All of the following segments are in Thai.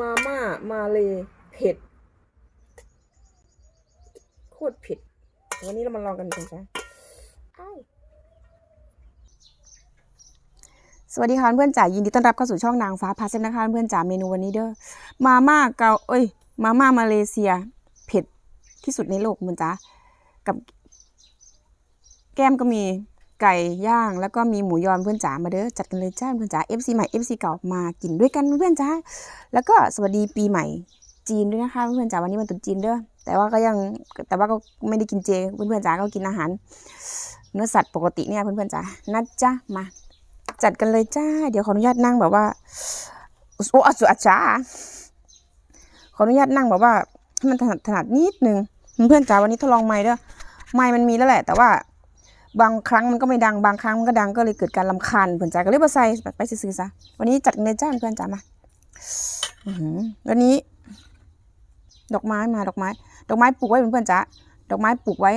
มาม่า มาเลยเผ็ด โคตรเผ็ด วันนี้เรามาลองกันกันจ้ะอ้าสวัสดีค่ะเพื่อนจ๋ายินดีต้อนรับเข้าสู่ช่องนางฟ้าพาเซนนะคะเพื่อนจ๋าเมนูวันนี้เด้อมาม่าเกาเอ้ย มาม่ามาเลเซีย เผ็ดที่สุดในโลกเพื่อนจ๋ากับแก้มก็มี ไก่ย่างแล้วก็มีหมูยอนเพื่อนจ๋ามาเด้อจัดกันเลยจ้าเพื่อนจ๋า FC ใหม่ FC เก่ามากินด้วยกันเพื่อนจ๋าแล้วก็สวัสดีปีใหม่จีนด้วยนะคะเพื่อนจ๋าวันนี้มันตรุษจีนเด้อแต่ว่าก็ยังแต่ว่าก็ไม่ได้กินเจเพื่อนๆจ๋าก็กินอาหาร เนื้อสัตว์ปกติเนี่ยเพื่อนๆจ๋านัดจ้ามา จัดกันเลยจ้า เดี๋ยวขออนุญาตนั่งแบบว่าโอ้อสุอาจาขออนุญาตนั่งแบบว่าให้มันถนัดถนัดนิดนึงเพื่อนจ๋าวันนี้ทดลองไม้ด้วยไม้มันมีแล้วแหละ แต่ว่า บางครั้งมันก็ไม่ดังบางครั้งมันก็ดังก็เลยเกิดการลำคาญเพื่อนจ๋าก็เลยมาใส่ไปซื้อซะวันนี้จัดกันจ้าเพื่อนจ๋ามาวันนี้ ดอกไม้มาดอกไม้ ดอกไม้ปลูกไว้เพื่อนจ๋าดอกไม้ปลูกไว้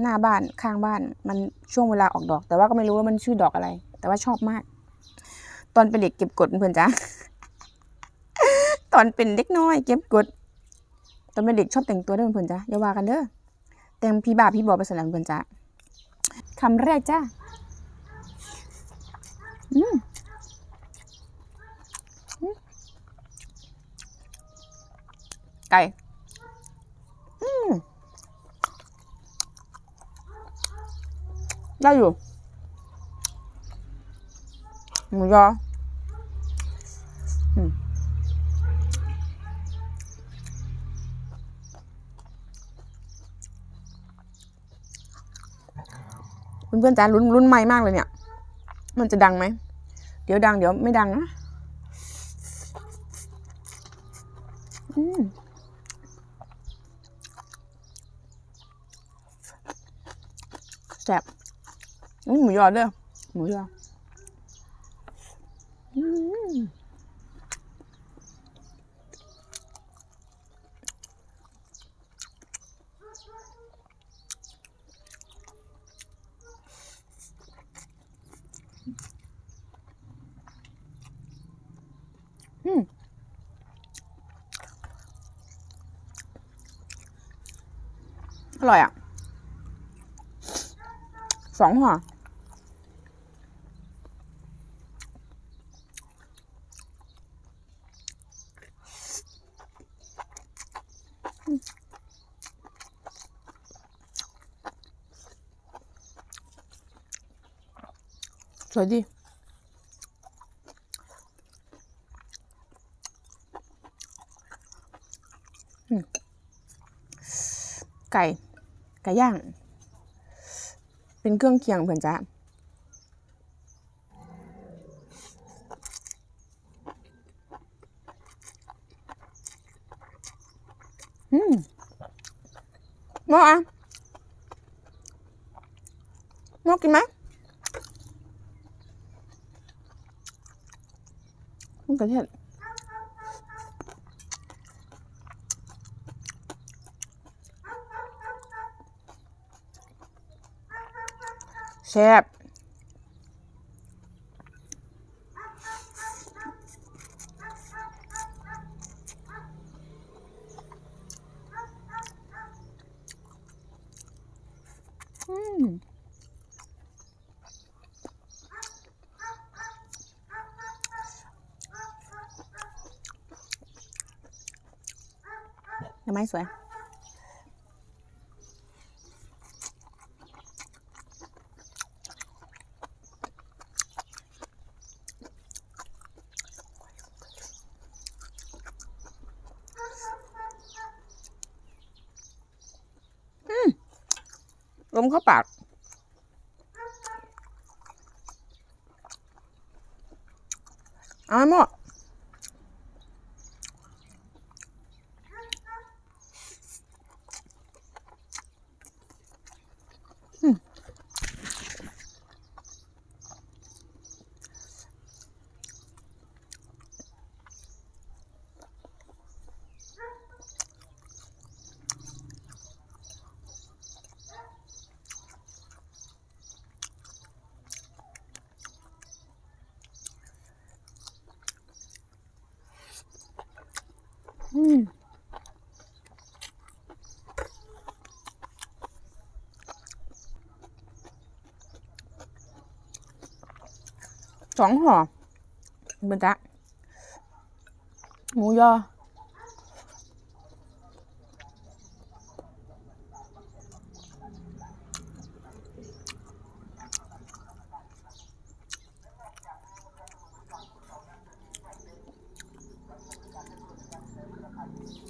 หน้าบ้านข้างบ้าน มันช่วงเวลาออกดอก แต่ว่าก็ไม่รู้ว่ามันชื่อดอกอะไร แต่ว่าชอบมาก ตอนเป็นเด็กเก็บกดเพื่อนจ๋าตอนเป็นเด็กน้อย เก็บกดตอนเป็นเด็กชอบแต่งตัวด้วยเพื่อนจ๋าอย่าว่ากันเด้อแต่งพี่บ่าพี่บอไปสลับเพื่อนจ๋า คำแรกจ้าอืมอืมไก่ อืมได้อยู่ หมูยอ อืม เพื่อนๆจ้าลุ้นลุ้นไม่มากเลยเนี่ย มันจะดังไหม เดี๋ยวดังเดี๋ยวไม่ดังนะอืมแซ่บอื้หมูยอเด้อหมูยออืม อืมอร่อยอะ สองห่ออืมสดี ไก่ไก่ย่าง เป็นเครื่องเคียงเพื่อนจ้าอืมมออะมอกินไหมมะเขือเทศ แซ่บอืมยังไม่สวย ล มเข้าปาก เอาให้หมด สองห่อเบนจ๊ะหมูยอ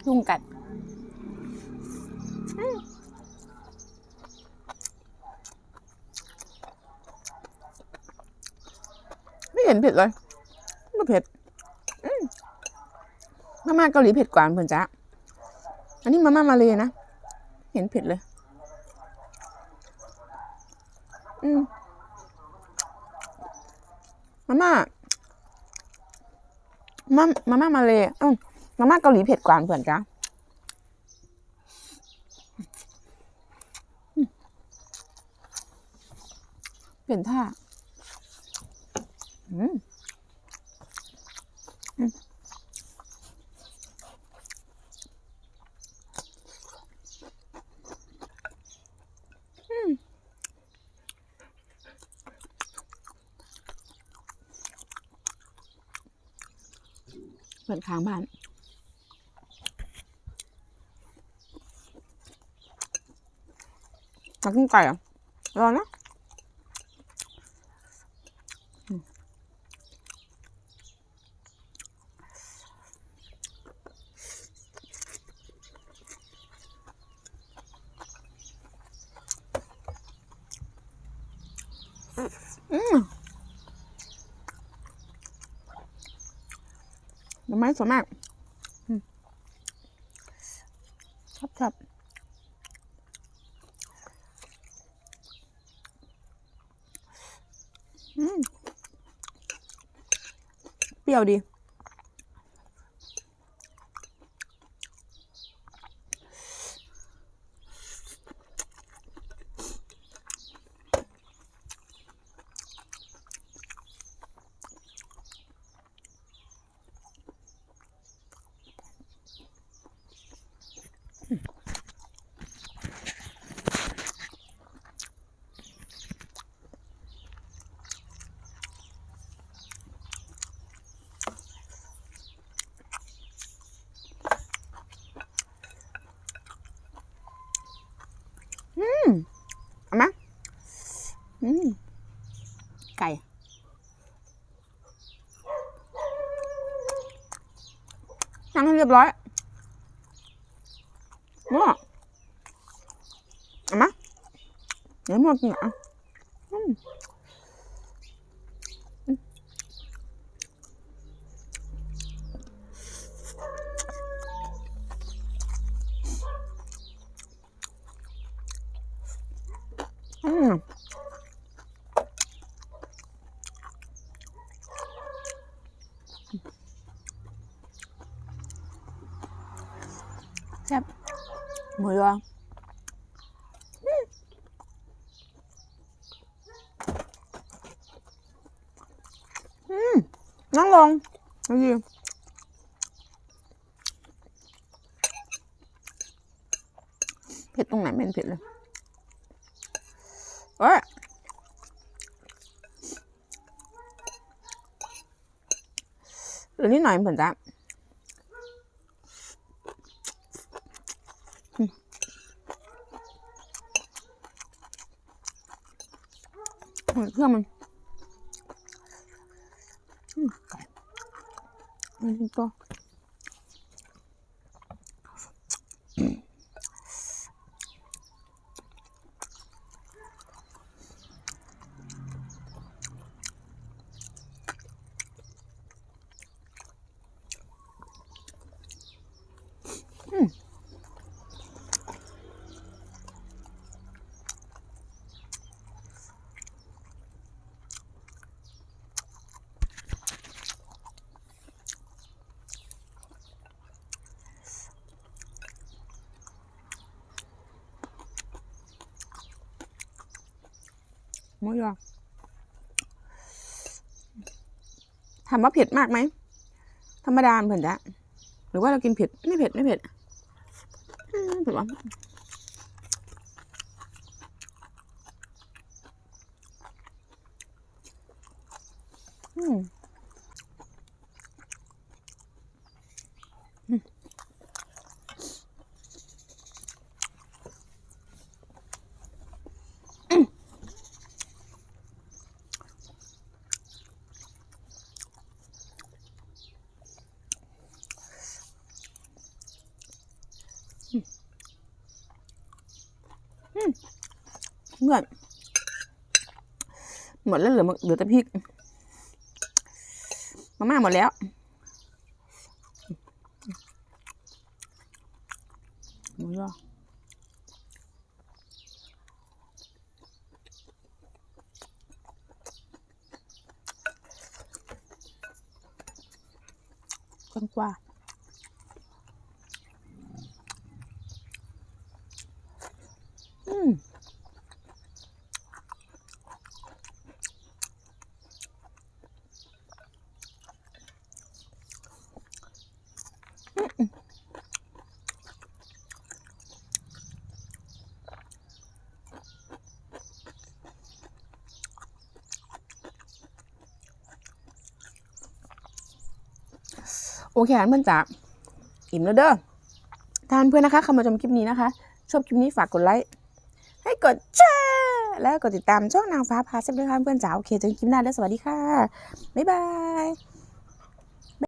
ยุงกัดไม่เห็น เผ็ดเลยไม่เผ็ดมาม่าเกาหลีเผ็ดกว่าเพื่อนจ๊ะอันนี้มาม่ามาเลยนะ เห็นเผ็ดเลย อืมมาม่ามามาม่ามาเลยอืมมาม่าเกาหลีเผ็ดกว่าเพื่อนจ๊ะเปลี่ยนท่า เปิดค้างบ้านมากินไก่อะรอนะ หน่อไม้สวยมากชอบชอบเปรี้ยวดี รียบร้อยว้าเอามาเดี๋ยวหมดเนี่ยอะอืมอืมแซ่บ หมูยออืมอืมนั่งลงดูดิเผ็ดตรงไหนไม่เห็นเผ็ดเลยเอ้ยเหลือนิดหน่อยเผื่อจ้ะอืมอืม เครื่องมันอืมไก่ หมูยอถามว่าเผ็ดมากไหม ธรรมดาเผื่อจ้ะหรือว่าเรากินเผ็ด ไม่เผ็ด ไม่เผ็ดอืมเผ็ดวาอืม เหมือนหมดแล้วเหลือเหลือแต่พริกมาม่าหมดแล้วหมูยอกว้ โอเคค่ะเพื่อนจ๋าอิ่มแล้วเด้อทานเพื่อนนะคะเข้ามาชมคลิปนี้นะคะ ชอบคลิปนี้ฝากกดไลค์ให้กดแชร์และกดติดตามช่องนางฟ้าพาเซฟด้วยค่ะเพื่อนจ๋าโอเคเจอกันคลิปหน้าแล้วสวัสดีค่ะ บ๊ายบาย